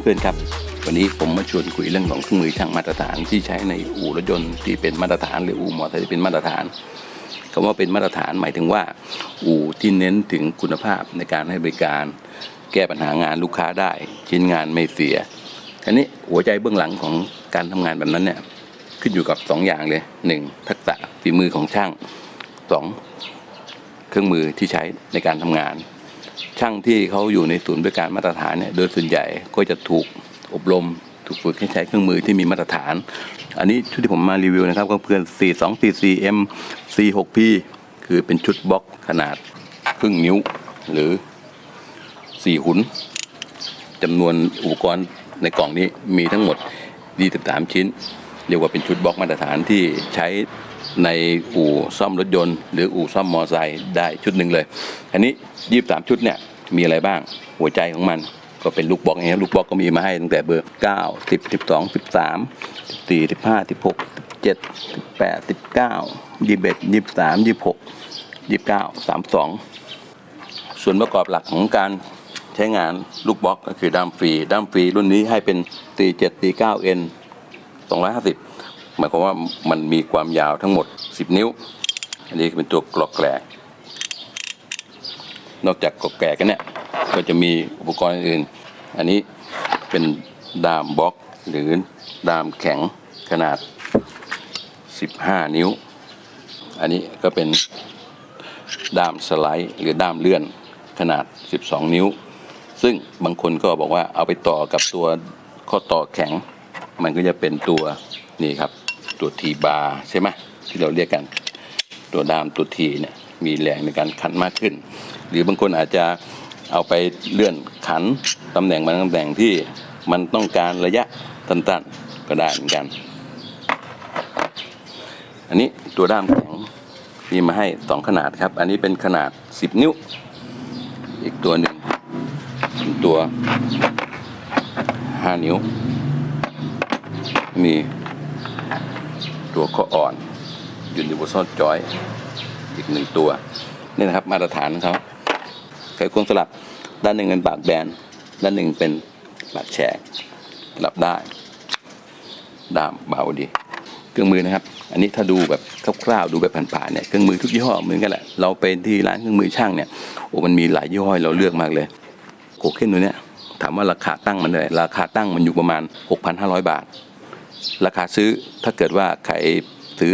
เพื่อนๆครับ วันนี้ผมมาชวนคุยเรื่องของเครื่องมือช่างมาตรฐานที่ใช้ในอู่รถยนต์ที่เป็นมาตรฐานหรืออู่มอเตอร์ไซค์ที่เป็นมาตรฐานคำว่าเป็นมาตรฐานหมายถึงว่า อู่ที่เน้นถึงคุณภาพในการให้บริการ แก้ปัญหางานลูกค้าได้ ชิ้นงานไม่เสียอันนี้หัวใจเบื้องหลังของการทำงานแบบนั้นเนี่ยขึ้นอยู่กับสองอย่างเลยหนึ่งทักษะฝีมือของช่างสองเครื่องมือที่ใช้ในการทำงาน ช่างที่เขาอยู่ในศูนย์บริการมาตรฐานเนี่ยโดยส่วนใหญ่ก็จะถูกอบรมถูกฝึกให้ใช้เครื่องมือที่มีมาตรฐาน อันนี้ชุดที่ผมมารีวิวนะครับ ก็เพื่อน 4244M C6P คือเป็นชุดบล็อกขนาดครึ่งนิ้วหรือ 4 หุนจำนวนอุปกรณ์ในกล่องนี้มีทั้งหมด 23 ชิ้น เรียกว่าเป็นชุดบล็อกมาตรฐานที่ใช้ในอู่ซ่อมรถยนต์ หรืออู่ซ่อมมอเตอร์ไซค์ได้ชุดหนึ่งเลย อันนี้23ชุดเนี่ยมีอะไรบ้างหัวใจของมันก็เป็นลูกบล็อกนะครับลูกบล็อกก็มีมาให้ตั้งแต่เบอร์ 9 10 12 13 14 15 16 17 18 19 21 23 26 29 32 ส่วนประกอบหลักของการใช้งานลูกบล็อกก็คือด้ามฟรีด้ามฟรีรุ่นนี้ให้เป็น 47 49 N 250 หมายความว่ามันมีความยาวทั้งหมด 10 นิ้ว อันนี้เป็นตัวกรอกแกลนอกจากกรอกแกลกันเนี่ยก็จะมีอุปกรณ์อื่น อันนี้เป็นด้ามบล็อกหรือด้ามแข็งขนาด 15 นิ้ว อันนี้ก็เป็นด้ามสไลด์ หรือด้ามเลื่อนขนาด 12 นิ้ว ซึ่งบางคนก็บอกว่าเอาไปต่อกับตัวข้อต่อแข็ง มันก็จะเป็นตัวนี่ครับตัวทีบาร์ใช่ไหมที่เราเรียกกันตัวด้ามตัวทีเนี่ยมีแรงในการขันมากขึ้น หรือบางคนอาจจะเอาไปเลื่อนขันตำแหน่งบางตำแหน่งที่มันต้องการระยะตันๆก็ได้เหมือนกัน อันนี้ตัวด้ามแข็งมีมาให้สองขนาดครับ อันนี้เป็นขนาด 10 นิ้ว อีกตัวหนึ่งตัว 5 นิ้ว มีตัวข้ออ่อน Universal Joy อีกหนึ่งตัว นี่นะครับมาตรฐานของเขาไขควงสลับด้านหนึ่งเป็นปากแบน ด้านหนึ่งเป็นปากแฉกสลับได้ด้ามเบาดี เครื่องมือนะครับ อันนี้ถ้าดูแบบคร่าวๆดูแบบผ่านๆเนี่ยเครื่องมือทุกยี่ห้อเหมือนกันแหละเราไปที่ร้านเครื่องมือช่างเนี่ยโอ้มันมีหลายยี่ห้อเราเลือกมากเลยโกเคนตัวเนี้ยถามว่าราคาตั้งมันเลยราคาตั้งมันอยู่ประมาณ 6,500 บาท ราคาซื้อถ้าเกิดว่าใครซื้อ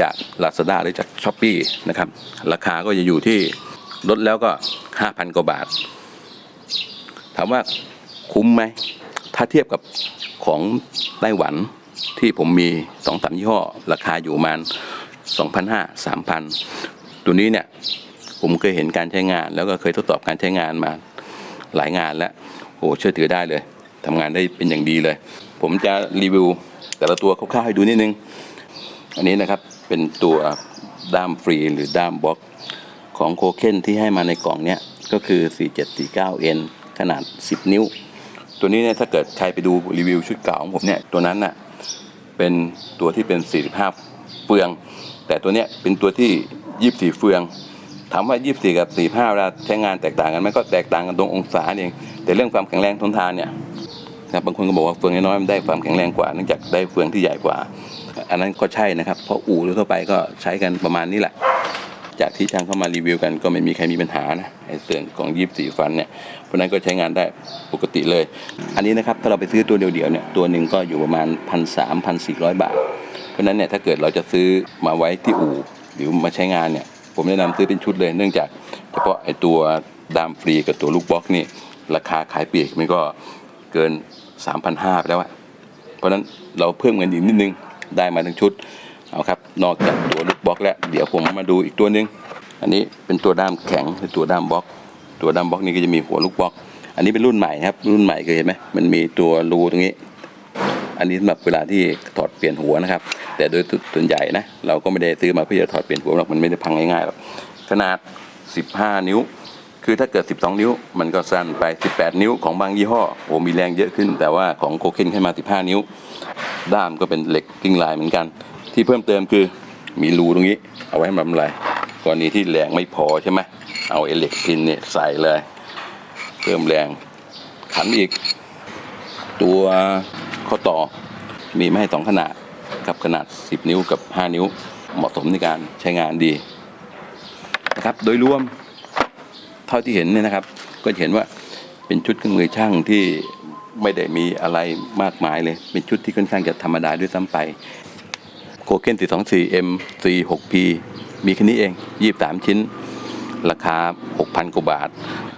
จาก Lazada หรือจาก s h อ p e e นะครับ ราคาก็จะอยู่ที่ลดแล้วก็ 5,000 กว่าบาท ถามว่าคุ้มไหม ถ้าเทียบกับของไต้หวันที่ผมมีสองสามยี่ห้อ ราคาอยู่ประมาณสองพันห้าสามพันตัวนี้เนี่ย ผมเคยเห็นการใช้งาน แล้วก็เคยทดสอบการใช้งานมาหลายงานแล้วโอ้เชื่อถือได้เลยทำงานได้เป็นอย่างดีเลย ผมจะรีวิว แต่ละตัวคร่าวๆให้ดูนิดนึง อันนี้นะครับเป็นตัวด้ามฟรีหรือด้ามบล็อกของโคเคนที่ให้มาในกล่องเนี้ยก็คือ 4749N ขนาด 10 นิ้ว ตัวนี้เนี่ยถ้าเกิดใครไปดูรีวิวชุดเก่าของผมเนี่ยตัวนั้นน่ะเป็นตัวที่เป็น 45 เฟือง แต่ตัวเนี้ยเป็นตัวที่ 24 เฟืองถามว่า 24 กับ 45เวลาใช้งานแตกต่างกันไหมก็แตกต่างกันตรงองศาเองแต่เรื่องความแข็งแรงทนทานเนี่ย นะครับบางคนก็บอกว่าเฟืองน้อยมันได้ความแข็งแรงกว่าเนื่องจากได้เฟืองที่ใหญ่กว่า อันนั้นก็ใช่นะครับ เพราะอู่ทั่วไปก็ใช้กันประมาณนี้แหละ จากที่ช่างเข้ามารีวิวกันก็ไม่มีใครมีปัญหานะไอ้เสื่องของยีบสี่ฟันเนี่ยเพราะนั้นก็ใช้งานได้ปกติเลย อันนี้นะครับถ้าเราไปซื้อตัวเดียวๆเนี่ยตัวหนึ่งก็อยู่ประมาณพันสามพันสี่ร้อยบาท เพราะนั้นเนี่ยถ้าเกิดเราจะซื้อมาไว้ที่อู่หรือมาใช้งานเนี่ยผมแนะนำซื้อเป็นชุดเลยเนื่องจากเฉพาะไอ้ตัวดามฟรีกับตัวลูกบล็อกนี่ราคาขายปลีกมันก็ เกิน 3,500ไปแล้วอะเพราะนั้นเราเพิ่มเงินอีกนิดนึงได้มาทั้งชุดเอาครับนอกจากตัวลูกบล็อกแล้วเดี๋ยวผมมาดูอีกตัวหนึง อันนี้เป็นตัวด้ามแข็งคือตัวด้ามบล็อก ตัวด้ามบล็อกนี่ก็จะมีหัวลูกบล็อก อันนี้เป็นรุ่นใหม่ครับ รุ่นใหม่เคยเห็นไหมมันมีตัวรูตรงนี้ อันนี้สำหรับเวลาที่ถอดเปลี่ยนหัวนะครับ แต่โดยส่วนใหญ่นะเราก็ไม่ได้ซื้อมาเพื่อจะถอดเปลี่ยนหัวหรอกมันไม่ได้พังง่ายๆหรอกขนาด 15 นิ้ว คือถ้าเกิด 12 นิ้ว มันก็สั้นไป 18 นิ้วของบางยี่ห้อโอ้มีแรงเยอะขึ้น แต่ว่าของโคเคนขึ้มา 15 นิ้ว ด้ามก็เป็นเหล็กกิ้งลายเหมือนกัน ที่เพิ่มเติมคือมีรูตรงนี้ เอาไว้ทำอะไรกรณีที่แรงไม่พอใช่ไหมเอาไอ้เล็กพินเนี่ยใส่เลย เพิ่มแรงขันอีก ตัวข้อต่อมีไมาให้สองขนาดกับขนาด 10 นิ้วกับ 5 นิ้วเหมาะสมในการใช้งานดีนะครับโดยรวม เท่าที่เห็นเนี่ยนะครับ ก็เห็นว่าเป็นชุดเครื่องมือช่างที่ไม่ได้มีอะไรมากมายเลย เป็นชุดที่ค่อนข้างจะธรรมดาด้วยซ้ำไปโคเคน424 M 46 P มีแค่นี้เอง 23 ชิ้น ราคา 6,000 กว่าบาท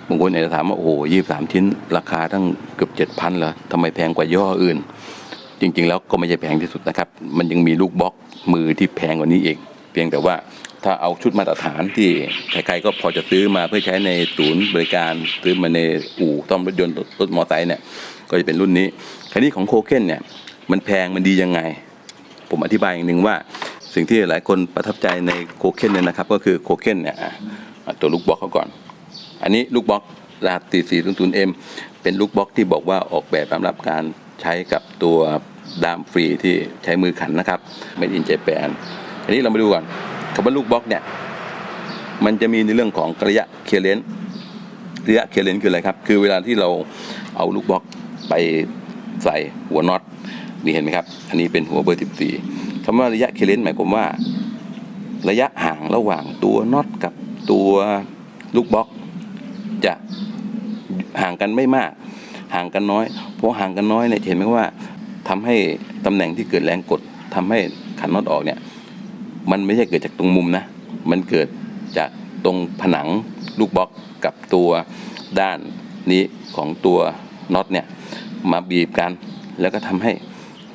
บางคนอาจจะถามว่า โอ้โห23 ชิ้น ราคาตั้งเกือบ 7,000เหรอทำไมแพงกว่าย่ออื่น จริง ๆ แล้วก็ไม่ใช่แพงที่สุดนะครับ มันยังมีลูกบล็อกมือที่แพงกว่านี้เองเพียงแต่ว่า ถ้าเอาชุดมาตรฐานที่ใครๆก็พอจะซื้อมาเพื่อใช้ในศูนย์บริการซื้อมาในอู่ซ่อมรถยนต์รถมอเตอร์ไซค์เนี่ยก็จะเป็นรุ่นนี้คราวนี้ของโคเคนเนี่ยมันแพงมันดียังไง ผมอธิบายอย่างหนึ่งว่า สิ่งที่หลายคนประทับใจในโคเคนเนี่ยนะครับ ก็คือโคเคนเนี่ยตัวลูกบล็อกเขาก่อน อันนี้ลูกบล็อกรหัส4400 M เป็นลูกบล็อกที่บอกว่าออกแบบสำหรับการใช้กับตัวดามฟรีที่ใช้มือขันนะครับไม่ดินเจแปนอันนี้เรามาดูก่อน คำว่าลูกบล็อกเนี่ยมันจะมีในเรื่องของระยะเคเลนระยะเคเลนคืออะไรครับ คือเวลาที่เราเอาลูกบล็อกไปใส่หัวน็อตนี่เห็นไหมครับ อันนี้เป็นหัวเบอร์14คำว่าระยะเคเลนหมายความว่า ระยะห่างระหว่างตัวน็อตกับตัวลูกบล็อก จะห่างกันไม่มาก ห่างกันน้อยเพราะห่างกันน้อยเนี่ยเห็นไหมว่าทำให้ตำแหน่งที่เกิดแรงกดทำให้ขันน็อตออกเนี่ย มันไม่ใช่เกิดจากตรงมุมนะ มันเกิดจากตรงผนังลูกบล็อกกับตัวด้านนี้ของตัวน็อตเนี่ยมาบีบกันแล้วก็ทำให้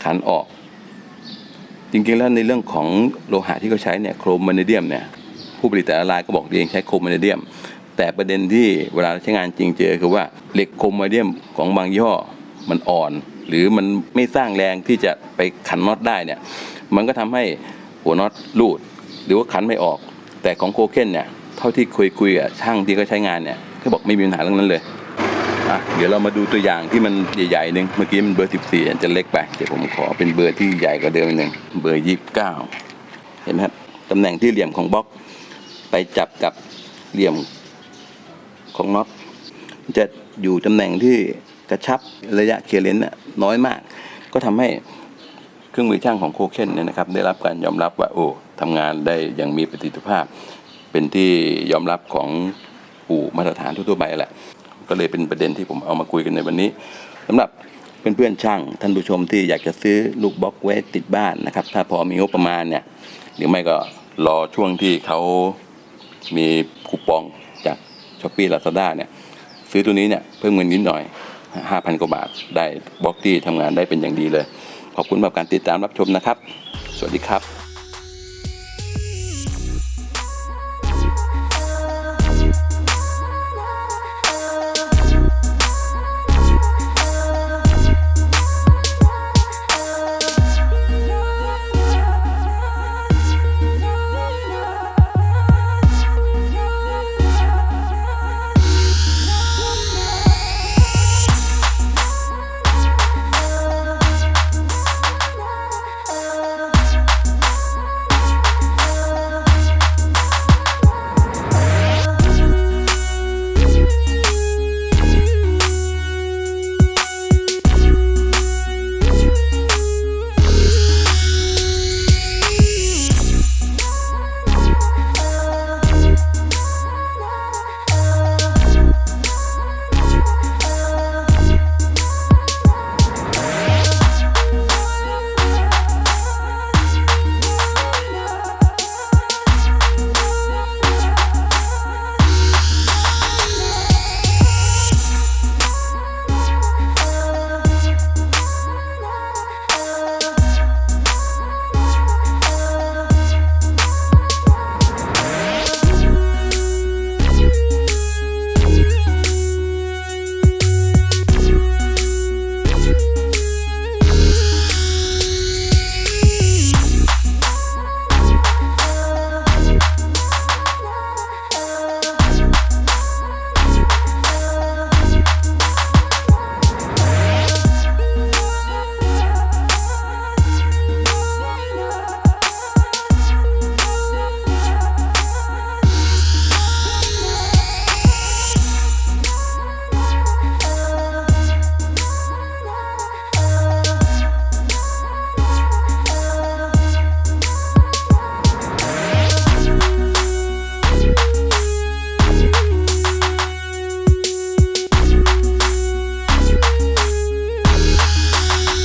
ขันออก จริงๆแล้วในเรื่องของโลหะที่เขาใช้เนี่ยโครมแมนเดียมเนี่ยผู้ผลิตแต่ละรายก็บอกเองใช้โครมแมนเดียม แต่ประเด็นที่เวลาใช้งานจริงเจอคือว่าเหล็กโครมแมนเดียมของบางยี่ห้อมันอ่อน หรือมันไม่สร้างแรงที่จะไปขันน็อตได้เนี่ยมันก็ทำให้ หัวน็อตรูด หรือว่าขันไม่ออก แต่ของโคเคนเนี่ยเท่าที่คุยคุยกับช่างที่เขาใช้งานเนี่ยเขาบอกไม่มีปัญหาเรื่องนั้นเลยอะเดี๋ยวเรามาดูตัวอย่างที่มันใหญ่ๆหนึ่งเมื่อกี้มันเบอร์ 14อาจจะเล็กไปเดี๋ยวผมขอเป็นเบอร์ที่ใหญ่กว่าเดิมหนึ่งเบอร์ 29 เห็นไหมครับตำแหน่งที่เหลี่ยมของบล็อก ไปจับกับเหลี่ยมของน็อตจะอยู่ตำแหน่งที่กระชับระยะเคเลนน่ะน้อยมาก ก็ทำให้ เครื่องมือช่างของโคเคนเนี่ยนะครับได้รับการยอมรับว่าโอ้ทำงานได้อย่างมีประสิทธิภาพ เป็นที่ยอมรับของอู่มาตรฐานทั่วๆไปแหละ ก็เลยเป็นประเด็นที่ผมเอามาคุยกันในวันนี้สำหรับเพื่อนๆช่างท่านผู้ชมที่อยากจะซื้อลูกบล็อกไว้ติดบ้านนะครับ ถ้าพอมีงบประมาณเนี่ยหรือไม่ก็รอช่วงที่เขามีคูปองจากช้อปปี้ลาซาด้าเนี่ยซื้อตัวนี้เนี่ยเพิ่มเงินนิดหน่อย 5,000 กว่าบาทได้บล็อกที่ทำงานได้เป็นอย่างดีเลย ขอบคุณสำหรับการติดตามรับชมนะครับ สวัสดีครับ